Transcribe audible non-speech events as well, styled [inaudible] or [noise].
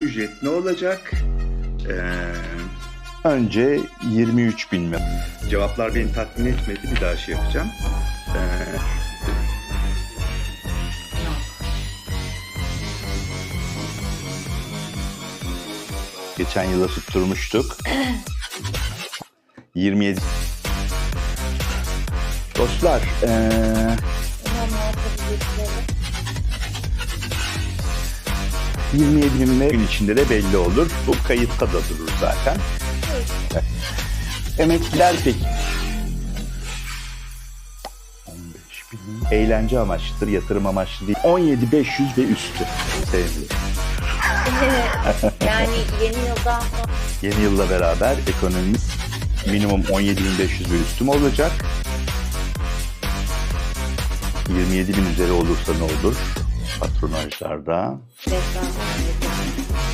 Ücret ne olacak? Ee, Önce 23 bin mi? cevaplar beni tatmin etmedi. Bir daha şey yapacağım. Ee, Geçen yıla tutturmuştuk. [clears throat] 27 Dostlar, eee, 27 bin gün içinde de belli olur. Bu kayıtta da durur zaten. Evet. Emekliler peki. 15 bin. Eğlence amaçlıdır, yatırım amaçlı değil. 17 500 ve üstü. Sevgili. [laughs] yani yeni sonra Yeni yılla beraber ekonomimiz minimum 17.500 ve üstü mü olacak? 27 bin üzeri olursa ne olur? Patronajlarda. deprem